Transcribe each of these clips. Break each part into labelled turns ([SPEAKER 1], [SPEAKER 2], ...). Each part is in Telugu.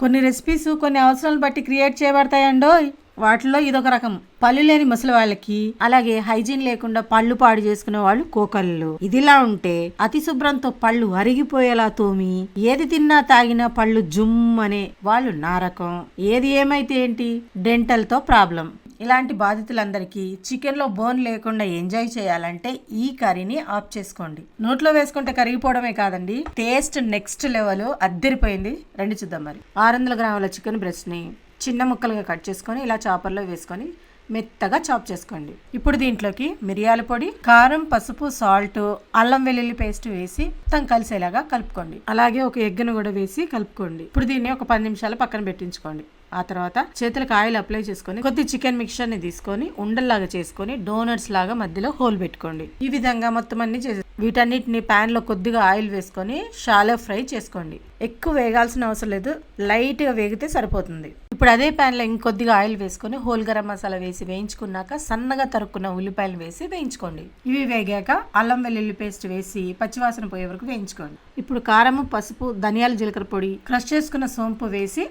[SPEAKER 1] కొన్ని రెసిపీస్ కొన్ని అవసరాలను బట్టి క్రియేట్ చేయబడతాయండో వాటిలో ఇదొక రకం. పళ్ళు లేని ముసలి వాళ్ళకి అలాగే హైజీన్ లేకుండా పళ్ళు పాడు చేసుకునే వాళ్ళు కోకళ్ళు. ఇదిలా ఉంటే అతి శుభ్రంతో పళ్ళు అరిగిపోయేలా తోమి ఏది తిన్నా తాగినా పళ్ళు జుమ్ అనే వాళ్ళు నా రకం. ఏది ఏమైతే ఏంటి? డెంటల్తో ప్రాబ్లం. ఇలాంటి బాధితులందరికీ చికెన్లో బోన్ లేకుండా ఎంజాయ్ చేయాలంటే ఈ కర్రీని ఆఫ్ చేసుకోండి. నోట్లో వేసుకుంటే కరిగిపోవడమే కాదండి. టేస్ట్ నెక్స్ట్ లెవెల్ అద్దరిపోయింది. రండి చూద్దాం మరి. ఆరు వందల గ్రాముల చికెన్ బ్రెస్ట్ని చిన్న ముక్కలుగా కట్ చేసుకొని ఇలా చాపర్లో వేసుకొని మెత్తగా చాప్ చేసుకోండి. ఇప్పుడు దీంట్లోకి మిరియాల పొడి కారం పసుపు సాల్ట్ అల్లం వెల్లుల్లి పేస్ట్ వేసి మొత్తం కలిసేలాగా కలుపుకోండి. అలాగే ఒక ఎగ్గును కూడా వేసి కలుపుకోండి. ఇప్పుడు దీన్ని ఒక పది నిమిషాలు పక్కన పెట్టించుకోండి. ఆ తర్వాత చేతులకు ఆయిల్ అప్లై చేసుకొని కొద్ది చికెన్ మిక్చర్ని తీసుకొని ఉండల్లాగా చేసుకొని డోనట్స్ లాగా మధ్యలో హోల్ పెట్టుకోండి. ఈ విధంగా మొత్తం అన్ని చేసి వీటన్నిటిని ప్యాన్లో కొద్దిగా ఆయిల్ వేసుకొని షాలో ఫ్రై చేసుకోండి. ఎక్కువ వేగాల్సిన అవసరం లేదు. లైట్గా వేగితే సరిపోతుంది. ఇప్పుడు అదే పాన్లో ఇంకొద్దిగా ఆయిల్ వేసుకొని హోల్ గరం మసాలా వేసి వేయించుకున్నాక సన్నగా తరుక్కున్న ఉల్లిపాయలు వేసి వేయించుకోండి. ఇవి వేగాక అల్లం వెల్లుల్లి పేస్ట్ వేసి పచ్చివాసన పోయే వరకు వేయించుకోండి. ఇప్పుడు కారము పసుపు ధనియాల జీలకర్ర పొడి క్రష్ చేసుకున్న సోంపు వేసి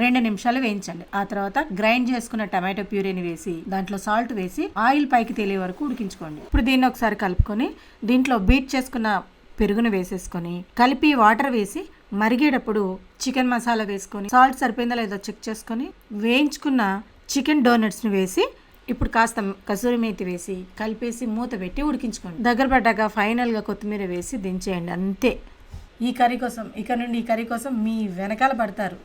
[SPEAKER 1] రెండు నిమిషాలు వేయించండి. ఆ తర్వాత గ్రైండ్ చేసుకున్న టమాటో ప్యూరీని వేసి దాంట్లో సాల్ట్ వేసి ఆయిల్ పైకి తెలియ వరకు ఉడికించుకోండి. ఇప్పుడు దీన్ని ఒకసారి కలుపుకొని దీంట్లో బీట్ చేసుకున్న పెరుగును వేసేసుకొని కలిపి వాటర్ వేసి మరిగేటప్పుడు చికెన్ మసాలా వేసుకొని సాల్ట్ సరిపోయిందో లేదో చెక్ చేసుకొని వేయించుకున్న చికెన్ డోనట్స్ని వేసి ఇప్పుడు కాస్త కసూరి మేతి వేసి కలిపేసి మూత పెట్టి ఉడికించుకోండి. దగ్గర పడ్డాక ఫైనల్గా కొత్తిమీర వేసి దించేయండి అంతే. ఈ కర్రీ కోసం ఇక నుండి ఈ కర్రీ కోసం మీ వెనకాల పడతారు.